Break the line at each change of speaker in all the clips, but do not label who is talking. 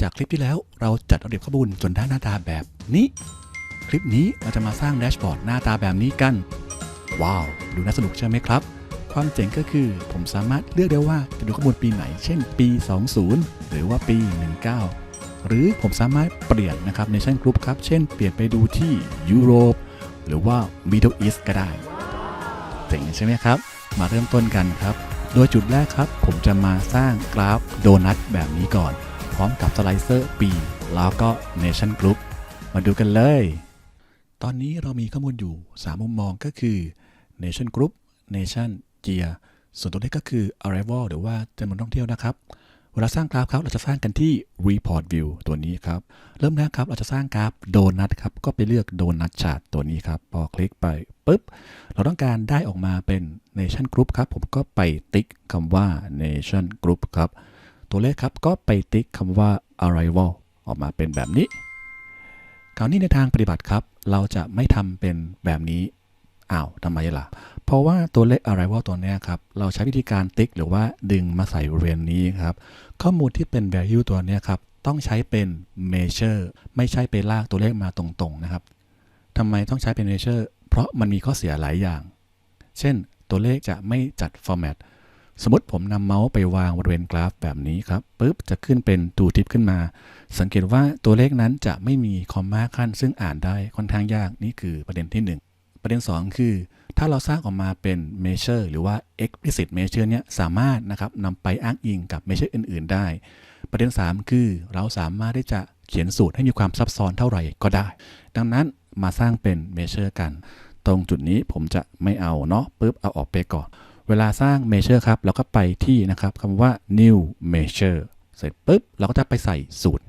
จากคลิปที่แล้วเราจัดระเบียบข้อมูลจนได้หน้าตาแบบนี้ คลิปนี้เราจะมาสร้างแดชบอร์ดหน้าตาแบบนี้กัน ว้าว ดูน่าสนุกใช่ไหมครับ ความเจ๋งก็คือผมสามารถเลือกได้ว่าจะดูข้อมูลปีไหน เช่นปี 20 หรือว่าปี 19 หรือผมสามารถเปลี่ยนนะครับในชั้นกรุ๊ปครับ เช่นเปลี่ยนไปดูที่ยุโรปหรือว่า Middle East ก็ได้เจ๋งใช่ไหมครับ มาเริ่มต้นกันครับ โดยจุดแรกครับ ผมจะมาสร้างกราฟโดนัทแบบนี้ก่อน ร้อมกับสไลเซอร์ปีแล้วก็ Nation Group มาดูกันเลย ตอนนี้เรามีข้อมูลอยู่ 3 มุมมองก็คือ Nation Group Nation Year ส่วนตัวเลขก็คือ Arrival หรือว่าจำนวนท่องเที่ยวนะครับ เวลาสร้างกราฟครับเราจะสร้างกันที่ Report View ตัวนี้ครับ เริ่มแรกครับเราจะสร้างกราฟโดนัทครับ ก็ไปเลือกโดนัทชาร์ตตัวนี้ครับ พอคลิกไปปุ๊บ เราต้องการได้ออกมาเป็น Nation Group ครับ ผมก็ไปติ๊กคำว่า Nation Group ครับ ตัวเลขครับก็ไปติ๊กคำว่า Arrival ออกมาเป็นแบบนี้คราวนี้ในทางปฏิบัติครับ เราจะไม่ทำเป็นแบบนี้อ้าวทำไมล่ะ เพราะว่าตัวเลข arrival ตัวนี้ครับ เราใช้วิธีการติ๊กหรือว่าดึงมาใส่บริเวณนี้ครับ ข้อมูลที่เป็น value ตัวนี้ครับ ต้องใช้เป็น measure ไม่ใช่ไปลากตัวเลขมาตรงๆนะครับทำไมต้องใช้เป็น measure เพราะมันมีข้อเสียหลายอย่าง เช่น ตัวเลขจะไม่จัด format สมมติผมนำเมาส์ไปวางบริเวณกราฟแบบนี้ครับปุ๊บจะขึ้นเป็นตูทิปขึ้นมา สังเกตว่าตัวเลขนั้นจะไม่มีคอมมาขั้น ซึ่งอ่านได้ค่อนข้างยากนี่คือประเด็นที่ 1 ประเด็น 2 คือ ถ้าเราสร้างออกมาเป็น measure หรือว่า explicit measure เนี่ยสามารถนะครับนำไปอ้างอิงกับ measure อื่น ๆ ได้ ประเด็น 3 คือเราสามารถที่จะเขียนสูตรให้มีความซับซ้อนเท่าไหร่ก็ได้ ดังนั้นมาสร้างเป็น measure กัน ตรงจุดนี้ผมจะไม่เอาเนาะปุ๊บเอาออกไปก่อน เวลาสร้าง measure ครับ เราก็ไปที่นะครับคำว่า new measure เสร็จปุ๊บ เราก็จะไปใส่สูตร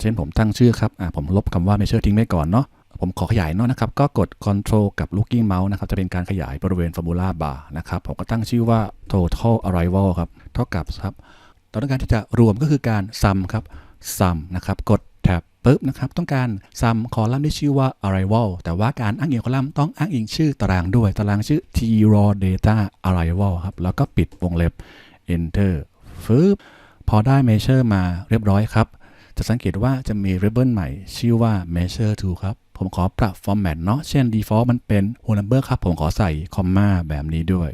เช่นผมตั้งชื่อครับ ผมลบคำว่า measure ทิ้งไว้ก่อนเนาะ ผมขอขยายเนาะนะครับ ก็กด control กับ looking mouse นะครับ จะเป็นการขยายบริเวณ formula bar นะครับ ผมก็ตั้งชื่อว่า total arrival ครับ เท่ากับครับเราต้องการที่จะรวมก็คือการ sum ครับ sum นะครับ กด ปุ๊บนะครับต้องการ sum คอลัมน์ที่ชื่อว่า arrival แต่ว่าการอ้างอิงคอลัมน์ต้องอ้างอิงชื่อตารางด้วย ตารางชื่อ t raw data arrival ครับแล้วก็ปิดวงเล็บ enter ฟึบพอได้ measure มาเรียบร้อยครับ จะสังเกตว่าจะมี ribbon ใหม่ ชื่อว่า measure to ครับ ผมขอปรับ format เนาะเช่น default มันเป็น whole number ครับ ผมขอใส่ comma แบบนี้ด้วย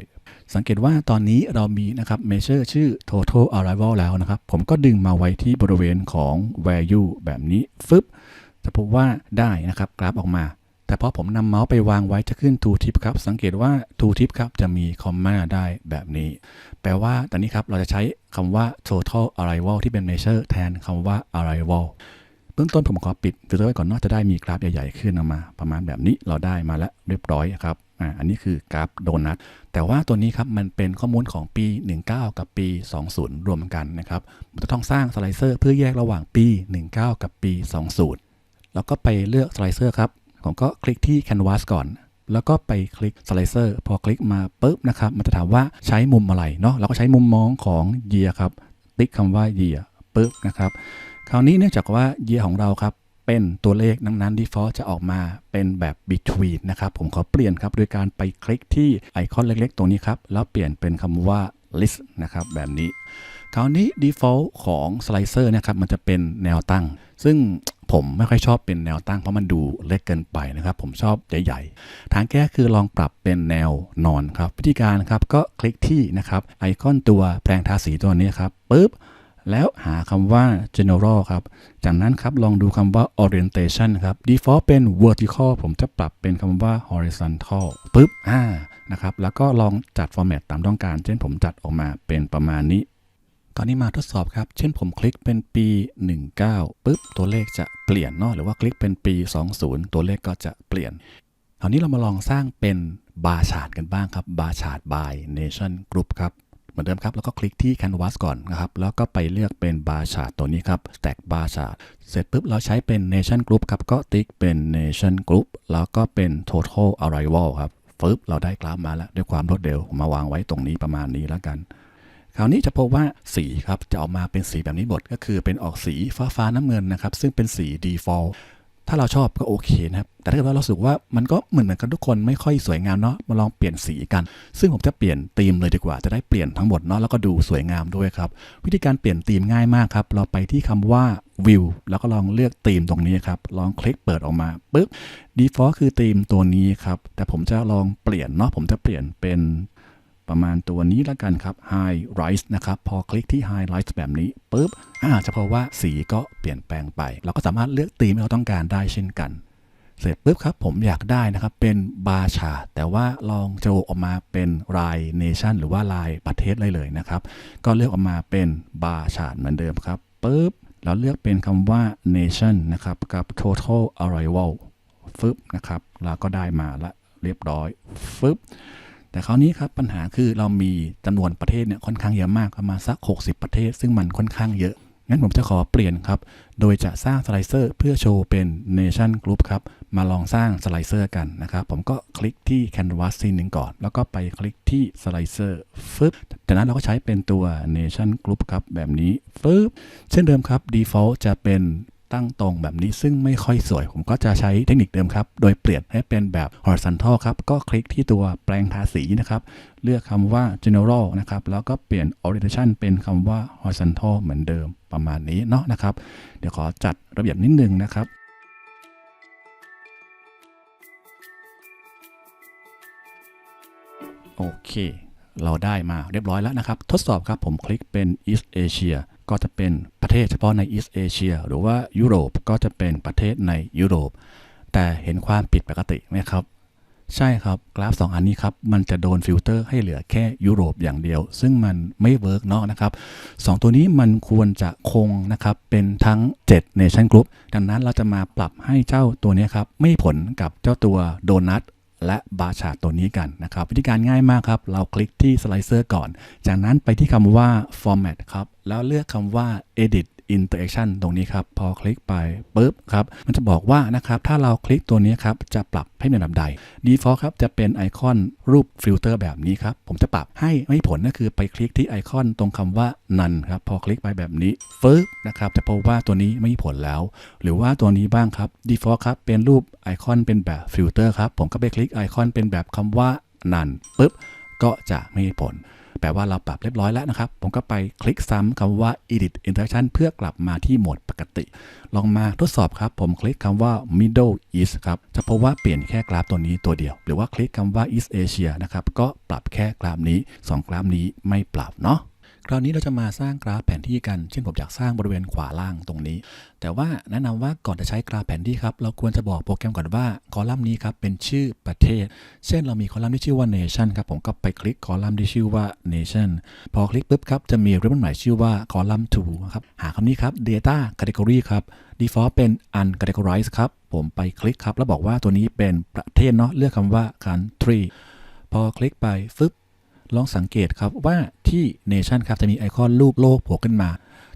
สังเกตว่าตอนนี้เรามีนะครับ measure ชื่อ total arrival แล้วนะครับ ผมก็ดึงมาไว้ที่บริเวณของ value แบบนี้ฟึบจะพบว่าได้นะครับกราฟออกมา แต่พอผมนำเมาส์ไปวางไว้จะขึ้น to tip ครับ สังเกตว่า to tip ครับจะมี comma ได้แบบนี้ แปลว่าตอนนี้ครับเราจะใช้คำว่า total arrival ที่เป็น measure แทนคำว่า arrival เบื้องต้นผมขอปิดฟิลเตอร์ไว้ก่อนนอกจะได้มีกราฟใหญ่ๆขึ้นออกมา ประมาณแบบนี้เราได้มาแล้วเรียบร้อยครับอ่าอันนี้คือกราฟโดนัทแต่ว่าตัวนี้ครับมันเป็นข้อมูลของปี 19 กับปี 20 รวมกันนะครับผมจะต้องสร้างสไลเซอร์เพื่อแยกระหว่างปี 19 กับปี 20 แล้วก็ไปเลือกสไลเซอร์ครับผมก็คลิกที่ Canvas ก่อนแล้วก็ไปคลิกสไลเซอร์พอคลิกมาปุ๊บนะครับ มันจะถามว่าใช้มุมอะไรเนาะเราก็ใช้มุมมองของ year ครับ ติ๊กคำว่า year ปุ๊บนะครับ คราวนี้เนื่องจากว่า year ของเราครับ เป็นตัวเลขนั้นๆ default จะออกมาเป็นแบบ between นะครับ ผมขอเปลี่ยนครับ โดยการไปคลิกที่ไอคอนเล็กๆ ตรงนี้ครับ แล้วเปลี่ยนเป็นคำว่า list นะครับแบบนี้ คราวนี้ default ของ slicer นะครับมันจะเป็นแนวตั้ง ซึ่งผมไม่ค่อยชอบเป็นแนวตั้งเพราะมันดูเล็กเกินไปนะครับ ผมชอบใหญ่ๆ ทางแก้คือลองปรับเป็นแนวนอนครับ วิธีการครับก็คลิกที่นะครับไอคอนตัวแปลงทาสีตัวนี้ครับปุ๊บ แล้วหาคำว่า general ครับ จากนั้นครับลองดูคำว่า orientation ครับ default เป็น vertical ผมจะปรับเป็นคำว่า horizontal ปุ๊บอ่านะครับ แล้วก็ลองจัด format ตามต้องการ เช่นผมจัดออกมาเป็นประมาณนี้ ตอนนี้มาทดสอบครับ เช่นผมคลิกเป็นปี 19ปุ๊บ ตัวเลขจะเปลี่ยนเนาะ หรือว่าคลิกเป็นปี 20 ตัวเลขก็จะเปลี่ยนคราวนี้เรามาลองสร้างเป็นบาร์ชาร์ตกันบ้างครับบาร์ชาร์ต by nation group ครับ เหมือนเดิมครับ แล้วก็คลิกที่ canvas ก่อนนะครับ แล้วก็ไปเลือกเป็นบาร์ชาร์ตตัวนี้ครับ stack bar chart เสร็จปุ๊บเราใช้เป็น nation group ครับ ก็ติ๊กเป็น nation group แล้วก็เป็น total arrival ครับฟึบเราได้กราฟมาแล้ว ด้วยความรวดเร็วมาวางไว้ตรงนี้ประมาณนี้แล้วกันคราวนี้จะพบว่าสีครับจะออกมาเป็นสีแบบนี้หมดก็คือเป็นออกสีฟ้าฟ้าๆน้ำเงินนะครับ ซึ่งเป็นสี default ถ้าเราชอบก็โอเคนะครับ แต่ถ้าเกิดว่าเราสึกว่ามันก็เหมือนเหมือนกันทุกคนไม่ค่อยสวยงามเนาะ มาลองเปลี่ยนสีกัน ซึ่งผมจะเปลี่ยนธีมเลยดีกว่า จะได้เปลี่ยนทั้งหมดเนาะ แล้วก็ดูสวยงามด้วยครับ วิธีการเปลี่ยนธีมง่ายมากครับ เราไปที่คำว่า view แล้วก็ลองเลือกธีมตรงนี้ครับ ลองคลิกเปิดออกมาปุ๊บ default คือธีมตัวนี้ครับ แต่ผมจะลองเปลี่ยนเนาะ ผมจะเปลี่ยนเป็น ประมาณตัวนี้แล้วกันครับ high rise นะครับ พอคลิกที่ high rise แบบนี้ปุ๊บอ่าจะพบว่าสีก็เปลี่ยนแปลงไป เราก็สามารถเลือกธีมที่เราต้องการได้เช่นกัน เสร็จปุ๊บครับ ผมอยากได้นะครับ เป็นบาชา แต่ว่าลองจะออกมาเป็นรายเนชั่นหรือว่าลายประเทศเลยเลยนะครับ ก็เลือกออกมาเป็นบาชาเหมือนเดิมครับปุ๊บแล้วเลือกเป็นคำว่า nation นะครับกับ total arrival ฟึบนะครับเราก็ได้มาละเรียบร้อยฟึบ แต่คราวนี้ครับปัญหาคือเรามีจำนวนประเทศเนี่ยค่อนข้างเยอะมากประมาณสัก 60 ประเทศ ซึ่งมันค่อนข้างเยอะ งั้นผมจะขอเปลี่ยนครับ โดยจะสร้างสไลเซอร์เพื่อโชว์เป็น Nation Group ครับ มาลองสร้างสไลเซอร์กันนะครับ ผมก็คลิกที่ Canvas ซีนหนึ่งก่อน แล้วก็ไปคลิกที่สไลเซอร์ฟึบจากนั้นเราก็ใช้เป็นตัว Nation Group ครับแบบนี้ฟึบเช่นเดิมครับ Default จะเป็น ตั้งตรงแบบนี้ซึ่งไม่ค่อยสวย ผมก็จะใช้เทคนิคเดิมครับ โดยเปลี่ยนให้เป็นแบบ horizontal ครับ ก็คลิกที่ตัวแปลงทาสีนะครับ เลือกคำว่า general นะครับ แล้วก็เปลี่ยน orientation เป็นคำว่า horizontal เหมือนเดิมประมาณนี้เนาะนะครับ เดี๋ยวขอจัดระเบียบนิดนึงนะครับโอเค เราได้มาเรียบร้อยแล้วนะครับ ทดสอบครับผมคลิกเป็น East Asia ก็จะเป็นประเทศเฉพาะใน East Asia หรือว่ายุโรปก็จะเป็นประเทศในยุโรป แต่เห็นความผิดปกติไหมครับ ใช่ครับกราฟ 2 อันนี้ครับ มันจะโดนฟิลเตอร์ให้เหลือแค่ยุโรปอย่างเดียว ซึ่งมันไม่เวิร์กเนาะนะครับ 2 ตัวนี้มันควรจะคงนะครับเป็นทั้ง7 Nation Group ดังนั้นเราจะมาปรับให้เจ้าตัวนี้ครับ ไม่ผลกับเจ้าตัวโดนัท และบาร์ชาร์ตตัวนี้กันนะครับ วิธีการง่ายมากครับ เราคลิกที่สไลเซอร์ก่อน จากนั้นไปที่คำว่า format ครับ แล้วเลือกคำว่า edit interaction ตรงนี้ครับ พอคลิกไปปุ๊บครับ มันจะบอกว่านะครับ ถ้าเราคลิกตัวนี้ครับ จะปรับให้เป็นลำใด default ครับ จะเป็นไอคอนรูปฟิลเตอร์แบบนี้ครับ ผมจะปรับให้ไม่ผลก็คือไปคลิกที่ไอคอนตรงคำว่า none ครับ พอคลิกไปแบบนี้ฟึ๊บนะครับ จะพบว่าตัวนี้ไม่มีผลแล้ว หรือว่าตัวนี้บ้างครับ default ครับ เป็นรูปไอคอนเป็นแบบฟิลเตอร์ครับ ผมก็ไปคลิกไอคอนเป็นแบบคำว่า none ปุ๊บ ก็จะไม่มีผล ลว่าเราปรับเรียบร้อยแล้วนะครับ ผมก็ไปคลิกซ้ำคำว่า edit interaction เพื่อกลับมาที่โหมดปกติ ลองมาทดสอบครับ ผมคลิกคำว่า middle east ครับ จะพบว่าเปลี่ยนแค่กราฟตัวนี้ตัวเดียว หรือว่าคลิกคำว่า east asia นะครับ ก็ปรับแค่กราฟนี้ 2 กราฟนี้ไม่ปรับเนาะ คราวนี้เราจะมาสร้างกราฟแผนที่กัน เช่นผมอยากสร้างบริเวณขวาล่างตรงนี้ แต่ว่าแนะนำว่าก่อนจะใช้กราฟแผนที่ครับ เราควรจะบอกโปรแกรมก่อนว่าคอลัมน์นี้ครับเป็นชื่อประเทศ เช่นเรามีคอลัมน์ที่ชื่อว่า nation ครับ ผมก็ไปคลิกคอลัมน์ที่ชื่อว่า nation พอคลิกปุ๊บครับ จะมีริบบิ้นใหม่ชื่อว่า column 2ครับ หาคำนี้ครับ data category ครับ default เป็น uncategorized ครับ ผมไปคลิกครับแล้วบอกว่าตัวนี้เป็นประเทศเนาะเลือกคำว่า country พอคลิกไปฟึบ ลองสังเกตครับว่าที่ Nation ครับจะมีไอคอนรูปโลกโผล่ขึ้นมา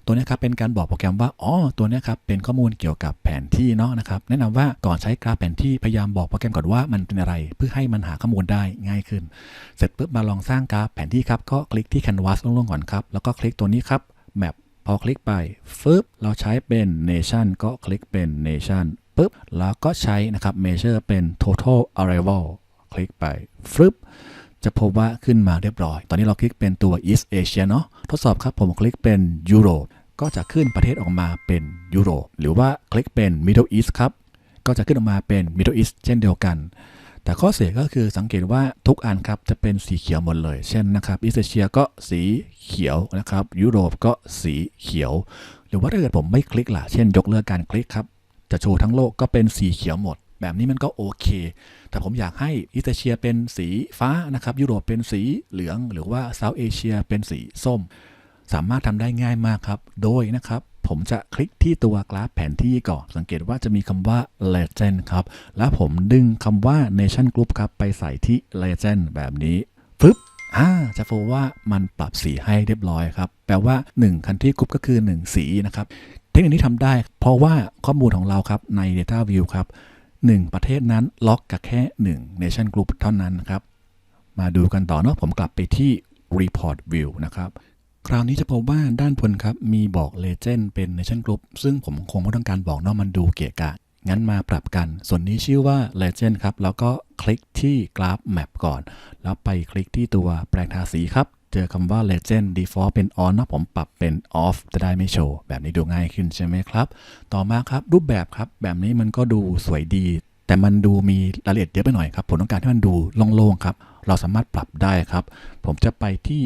ตัวนี้ครับเป็นการบอกโปรแกรมว่าอ๋อตัวนี้ครับเป็นข้อมูลเกี่ยวกับแผนที่เนาะนะครับแนะนำว่าก่อนใช้กราฟแผนที่พยายามบอกโปรแกรมก่อนว่ามันเป็นอะไร เพื่อให้มันหาข้อมูลได้ง่ายขึ้น เสร็จปุ๊บมาลองสร้างกราฟแผนที่ครับก็คลิกที่ Canvas ลงๆก่อนครับแล้วก็คลิกตัวนี้ครับ Map พอคลิกไปฟึบเราใช้เป็น Nation ก็คลิกเป็น Nation ปุ๊บแล้วก็ใช้นะครับ Measure เป็น Total Arrival คลิกไปฟึบ จะพบว่าขึ้นมาเรียบร้อย ตอนนี้เราคลิกเป็นตัว East Asia เนาะทดสอบครับผมคลิกเป็นยุโรปก็จะขึ้นประเทศออกมาเป็นยุโรป หรือว่าคลิกเป็น Middle East ครับ ก็จะขึ้นออกมาเป็น Middle East เช่นเดียวกัน แต่ข้อเสียก็คือสังเกตว่าทุกอันครับจะเป็นสีเขียวหมดเลย เช่นนะครับ East Asia ก็สีเขียวนะครับ ยุโรปก็สีเขียว หรือว่าถ้าเกิดผมไม่คลิกล่ะ เช่นยกเลิกการคลิกครับ จะโชว์ทั้งโลกก็เป็นสีเขียวหมด แบบนี้มันก็โอเค แต่ผมอยากให้อีสเอเชียเป็นสีฟ้านะครับ ยุโรปเป็นสีเหลือง หรือว่าเซาท์เอเชียเป็นสีส้ม สามารถทำได้ง่ายมากครับ โดยนะครับผมจะคลิกที่ตัวกราฟแผนที่ก่อน สังเกตว่าจะมีคำว่า legend ครับ แล้วผมดึงคำว่า nation group ครับ ไปใส่ที่ legend แบบนี้ฟึบอ่าจะพบว่ามันปรับสีให้เรียบร้อยครับ แปลว่า 1 country group ก็คือ 1 สีนะครับ เทคนิคนี้ทำได้ เพราะว่าข้อมูลของเราครับใน data view ครับ 1 ประเทศนั้นล็อกกับแค่1 nation group เท่านั้นครับ มาดูกันต่อเนาะผมกลับไปที่ report view นะครับคราวนี้จะพบว่าด้านบนครับ มีบอก legend เป็น nation group ซึ่งผมคงไม่ต้องการบอกเนาะมันดูเกะกะ งั้นมาปรับกัน ส่วนนี้ชื่อว่า Legend ครับ แล้วก็คลิกที่กราฟ Map ก่อน แล้วไปคลิกที่ตัวแปลงทาสีครับ เจอคำว่า Legend Default เป็น On นะผมปรับเป็น Off จะได้ไม่โชว์ แบบนี้ดูง่ายขึ้นใช่ไหมครับ ต่อมาครับรูปแบบครับ แบบนี้มันก็ดูสวยดี แต่มันดูมีรายละเอียดเยอะไปหน่อยครับ ผมต้องการให้มันดูโล่งๆครับ เราสามารถปรับได้ครับ ผมจะไปที่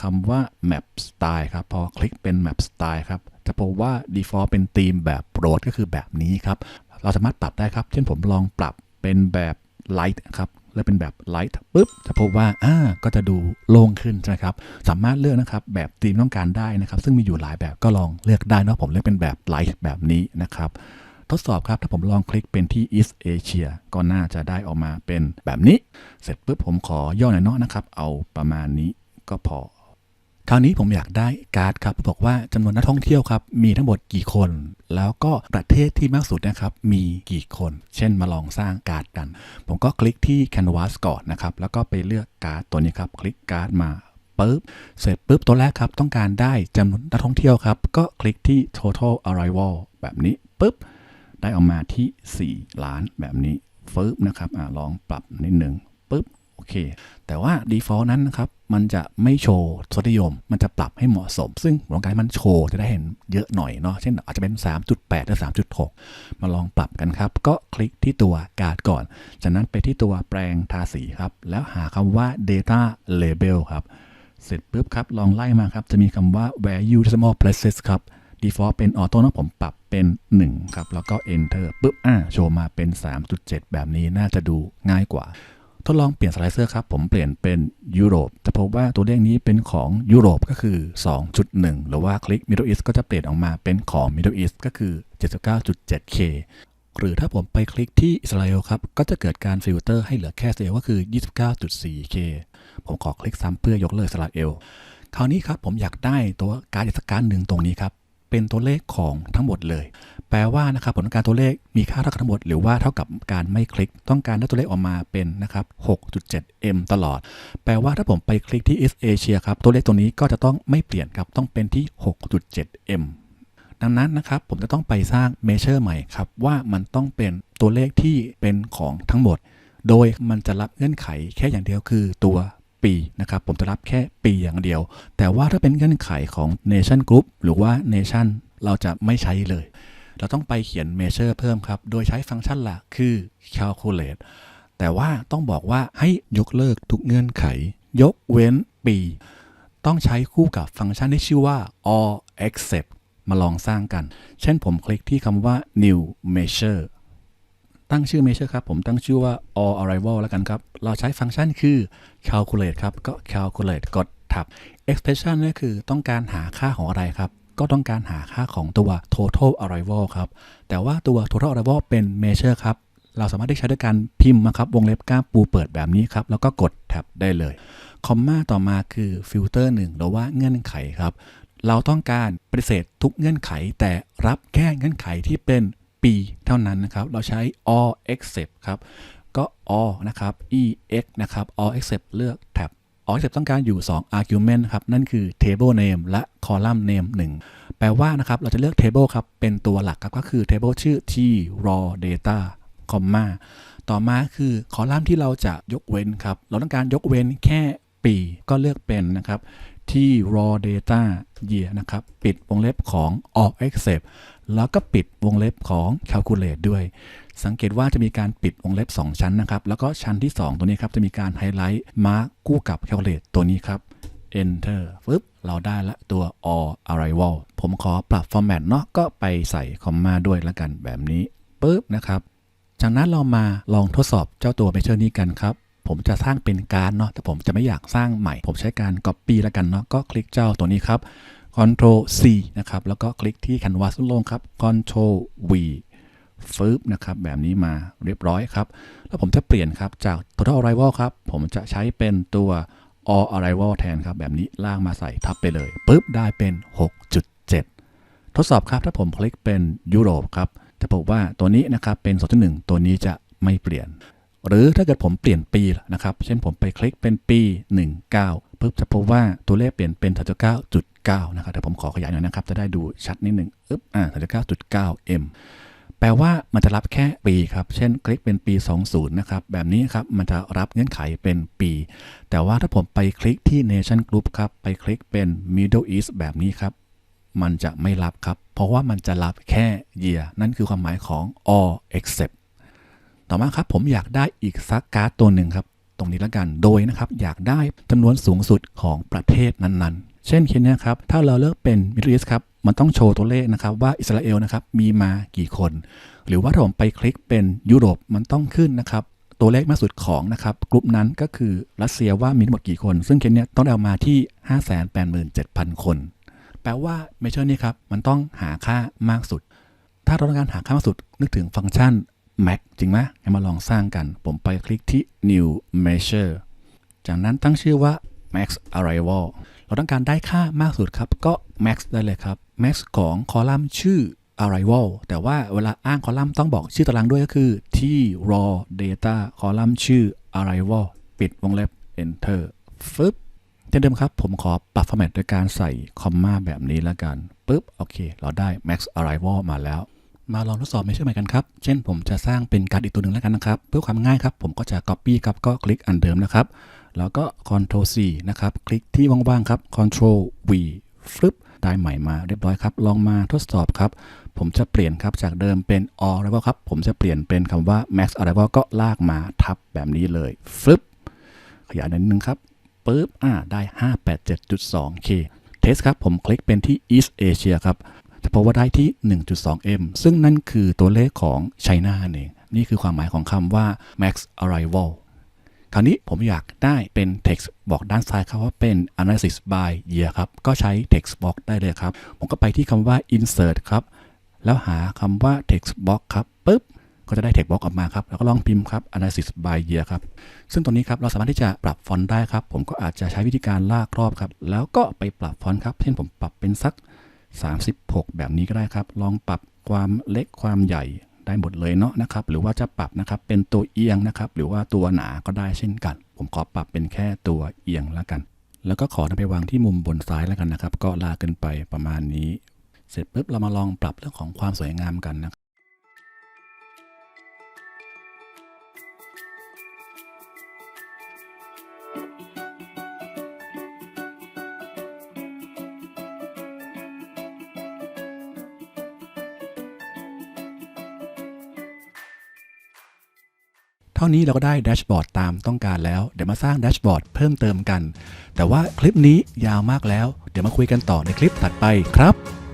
คำว่า Map Style ครับ พอคลิกเป็น Map Style ครับ จะพบว่า default เป็นธีมแบบโปรดก็คือแบบนี้ครับ เราสามารถปรับได้ครับ เช่นผมลองปรับเป็นแบบ Light ครับ แล้วเป็นแบบไลท์ปุ๊บจะพบว่าอ่าก็จะดูโล่งขึ้นใช่ไหมครับ สามารถเลือกนะครับแบบธีมต้องการได้นะครับ ซึ่งมีอยู่หลายแบบก็ลองเลือกได้นะผมเลือกเป็นแบบไลท์แบบนี้นะครับทดสอบครับถ้าผมลองคลิกเป็นที่ East Asia ก็น่าจะได้ออกมาเป็นแบบนี้ เสร็จปุ๊บผมขอย่อหน่อยเนาะนะครับ เอาประมาณนี้ก็พอ คราวนี้ผมอยากได้การ์ดครับบอกว่าจำนวนนักท่องเที่ยวครับมีทั้งหมดกี่คน แล้วก็ประเทศที่มากสุดนะครับมีกี่คน เช่นมาลองสร้างการ์ดกัน ผมก็คลิกที่ Canvas ก่อนนะครับแล้วก็ไปเลือกการ์ดตัวนี้ครับ คลิกการ์ดมาปุ๊บเสร็จปุ๊บตัวแรกครับ ต้องการได้จำนวนนักท่องเที่ยวครับ ก็คลิกที่ total arrival แบบนี้ปุ๊บ ได้ออกมาที่ 4 ล้านแบบนี้ฟึบนะครับอลองปรับนิดหนึ่งปุ๊บ โอเค แต่ว่า default นั้นนะครับมันจะไม่โชว์ทศนิยม มันจะปรับให้เหมาะสม ซึ่งผมต้องการให้มันโชว์จะได้เห็นเยอะหน่อยเนาะ เช่นอาจจะเป็น 3.8 หรือ 3.6 มาลองปรับกันครับ ก็คลิกที่ตัวการ์ดก่อน จากนั้นไปที่ตัวแปลงทาสีครับ แล้วหาคำว่า data label ครับ เสร็จปุ๊บครับ ลองไล่มาครับ จะมีคำว่า value decimal places ครับ default เป็นออโต้นะผมปรับเป็น 1 ครับ แล้วก็ enter ปุ๊บ อ่า โชว์มาเป็น 3.7 แบบนี้น่าจะดูง่ายกว่า ทดลองเปลี่ยนสไลเซอร์ครับ ผมเปลี่ยนเป็นยุโรปจะพบว่าตัวเลขนี้เป็นของยุโรปก็คือ 2.1 หรือว่าคลิก Middle East ก็จะเปลี่ยนออกมาเป็นของ Middle East ก็คือ 79.7K หรือถ้าผมไปคลิกที่อิสราเอลครับ ก็จะเกิดการฟิลเตอร์ให้เหลือแค่อิสราเอลก็คือ 29.4K ผมขอคลิกซ้ำเพื่อยกเลิกอิสราเอลคราวนี้ครับผมอยากได้ตัวการ์ดอีกสักการ์ดหนึ่งตรงนี้ครับ เป็นตัวเลขของทั้งหมดเลย แปลว่านะครับผลการตัวเลขมีค่าเท่ากับทั้งหมด หรือว่าเท่ากับการไม่คลิก ต้องการได้ตัวเลขออกมาเป็นนะครับ 6.7m ตลอด แปลว่าถ้าผมไปคลิกที่ East Asia ครับ ตัวเลขตัวนี้ก็จะต้องไม่เปลี่ยนครับ ต้องเป็นที่ 6.7m ดังนั้นนะครับผมจะต้องไปสร้างเมเชอร์ใหม่ครับว่ามันต้องเป็นตัวเลขที่เป็นของทั้งหมด โดยมันจะรับเงื่อนไขแค่อย่างเดียวคือตัว ปีนะครับผมจะรับแค่ปีอย่างเดียว แต่ว่าถ้าเป็นเงื่อนไขของ Nation Group หรือว่า Nation เราจะไม่ใช้เลย เราต้องไปเขียน measure เพิ่มครับ โดยใช้ฟังก์ชันหลักคือ calculate แต่ว่าต้องบอกว่าให้ยกเลิกทุกเงื่อนไข ยกเว้นปี ต้องใช้คู่กับฟังก์ชันที่ชื่อว่า all except มาลองสร้างกัน เช่นผมคลิกที่คำว่า new measure ตั้งชื่อ measure ครับ ผมตั้งชื่อว่า all arrival แล้วกันครับ เราใช้ฟังก์ชันคือ calculate ครับ ก็ calculate กดทับ expression นี่คือต้องการหาค่าของอะไรครับ ก็ต้องการหาค่าของตัว total arrival ครับ แต่ว่าตัว total arrival เป็น measure ครับ เราสามารถได้ใช้ด้วยการพิมพ์มาครับ วงเล็บก้ามปูเปิดแบบนี้ครับ แล้วก็กดแท็บได้เลย คอมมาต่อมาคือฟิลเตอร์หนึ่งหรือว่าเงื่อนไขครับ เราต้องการปฏิเสธทุกเงื่อนไข แต่รับแค่เงื่อนไขที่เป็น ปีเท่านั้นนะครับ เราใช้ all except ครับ ก็ all นะครับ ex นะครับ all except เลือกแท็บ all except ต้องการอยู่ 2 argument ครับ นั่นคือ table name และ column name 1 แปลว่านะครับ เราจะเลือก table ครับ เป็นตัวหลักครับ ก็คือ table ชื่อ t raw data คอมมาต่อมาคือคอลัมน์ที่เราจะยกเว้นครับ เราต้องการยกเว้นแค่ปีก็เลือกเป็นนะครับที่ raw data year นะครับ ปิดวงเล็บของ all except แล้วก็ปิดวงเล็บของ calculate ด้วย สังเกตว่าจะมีการปิดวงเล็บ 2 ชั้นนะครับ แล้วก็ชั้นที่ 2 ตัวนี้ครับ จะมีการไฮไลท์มาร์กคู่กับ calculate ตัวนี้ครับ enter ฟึบเราได้ละตัว all arrival ผมขอปรับ format เนาะก็ไปใส่คอมมาด้วยล้วกันแบบนี้ปึ๊บนะครับ จากนั้นเรามาลองทดสอบเจ้าตัวเมเชอร์นี้กันครับผมจะสร้างเป็นการ์ดเนาะแต่ผมจะไม่อยากสร้างใหม่ ผมใช้การ Copy แล้วกันเนาะก็คลิกเจ้าตัวนี้ครับ Ctrl C นะครับ แล้วก็คลิกที่ Canvas ลงครับ Ctrl V ฟึบนะครับ แบบนี้มาเรียบร้อยครับ แล้วผมจะเปลี่ยนครับ จาก Total Arrival ครับ ผมจะใช้เป็นตัว All Arrival แทนครับ แบบนี้ล่างมาใส่ทับไปเลยปึ๊บได้เป็น 6.7 ทดสอบครับ ถ้าผมคลิกเป็นยุโรปครับ จะพบว่าตัวนี้นะครับเป็น 2.1 ตัวนี้จะไม่เปลี่ยน หรือถ้าเกิดผมเปลี่ยนปีนะครับ เช่นผมไปคลิกเป็นปี 19ปุ๊บจะพบว่าตัวเลขเปลี่ยนเป็น 39นะครับแต่ผมขอขยายหน่อยนะครับ จะได้ดูชัดนิดหนึ่งอึ๊บอ่า 39.9m แปลว่ามันจะรับแค่ปีครับ เช่นคลิกเป็นปี 20 นะครับ แบบนี้ครับ มันจะรับเงื่อนไขเป็นปี แต่ว่าถ้าผมไปคลิกที่ Nation Group ครับ ไปคลิกเป็น Middle East แบบนี้ครับ มันจะไม่รับครับ เพราะว่ามันจะรับแค่ year นั่นคือความหมายของ all except ต่อมาครับ ผมอยากได้อีกสักการ์ดตัวหนึ่งครับ ตรงนี้ละกัน โดยนะครับ อยากได้จำนวนสูงสุดของประเทศนั้นๆ เช่นเคสนี้ครับ ถ้าเราเลือกเป็น Middle East ครับ มันต้องโชว์ตัวเลขนะครับว่าอิสราเอลนะครับมีมากี่คน หรือว่าถ้าผมไปคลิกเป็นยุโรปมันต้องขึ้นนะครับตัวเลขมากสุดของนะครับกลุ่มนั้นก็คือรัสเซียว่ามีทั้งหมดกี่คน ซึ่งเคสเนี้ยต้องเอามาที่ 587,000 คน แปลว่าเมเชอร์นี้ครับมันต้องหาค่ามากสุด ถ้าเราต้องการหาค่ามากสุดนึกถึงฟังก์ชัน max จริงไหมให้มาลองสร้างกัน ผมไปคลิกที่ new measure จากนั้นตั้งชื่อว่า max arrival เราต้องการได้ค่ามากสุดครับ ก็ max ได้เลยครับ max ของคอลัมน์ชื่อ arrival แต่ว่าเวลาอ้างคอลัมน์ต้องบอกชื่อตารางด้วยก็คือที่ raw data คอลัมน์ชื่อ arrival ปิดวงเล็บ enter ฟึบเช่นเดิมครับ ผมขอปรับ format โดยการใส่คอมมาแบบนี้แล้วกันปึ๊บ โอเค เราได้ max arrival มาแล้ว มาลองทดสอบไม่ใช่ไหมกันครับ เช่นผมจะสร้างเป็นการ์ดอีกตัวหนึ่งแล้วกันนะครับ เพื่อความง่ายครับ ผมก็จะ copy ครับก็คลิกอันเดิมนะครับ แล้วก็ Ctrl C นะครับ คลิกที่ว่างๆครับ Ctrl V ฟลึบได้ใหม่มาเรียบร้อยครับ ลองมาทดสอบครับ ผมจะเปลี่ยนครับจากเดิมเป็น all arrival ครับ ผมจะเปลี่ยนเป็นคำว่า max arrival ก็ลากมาทับแบบนี้เลยฟลึบขยายนิดนึงครับปึ๊บอ่าได้ 587.2k เทสครับ ผมคลิกเป็นที่ East Asia ครับจะพบว่าได้ที่ 1.2m ซึ่งนั่นคือตัวเลขของไชน่าเองนี่คือความหมายของคำว่า max arrival คราวนี้ผมอยากได้เป็น text บอกด้านซ้ายครับว่าเป็น analysis by year ครับ ก็ใช้ text box ได้เลยครับ ผมก็ไปที่คำว่า insert ครับ แล้วหาคำว่า text box ครับปึ๊บก็จะได้ text box ออกมาครับ แล้วก็ลองพิมพ์ครับ analysis by year ครับ ซึ่งตรงนี้ครับเราสามารถที่จะปรับฟอนต์ได้ครับ ผมก็อาจจะใช้วิธีการลากรอบครับ แล้วก็ไปปรับฟอนต์ครับ เช่นผมปรับเป็นสัก 36 แบบนี้ก็ได้ครับ ลองปรับความเล็กความใหญ่ ได้หมดเลยเนาะนะครับ หรือว่าจะปรับนะครับเป็นตัวเอียงนะครับ หรือว่าตัวหนาก็ได้เช่นกัน ผมขอปรับเป็นแค่ตัวเอียงแล้วกัน แล้วก็ขอนำไปวางที่มุมบนซ้ายแล้วกันนะครับ ก็ลากขึ้นไปประมาณนี้ เสร็จปุ๊บเรามาลองปรับเรื่องของความสวยงามกันนะ เท่านี้เราก็ได้แดชบอร์ดตามต้องการแล้ว เดี๋ยวมาสร้างแดชบอร์ดเพิ่มเติมกัน แต่ว่าคลิปนี้ยาวมากแล้ว เดี๋ยวมาคุยกันต่อในคลิปถัดไปครับ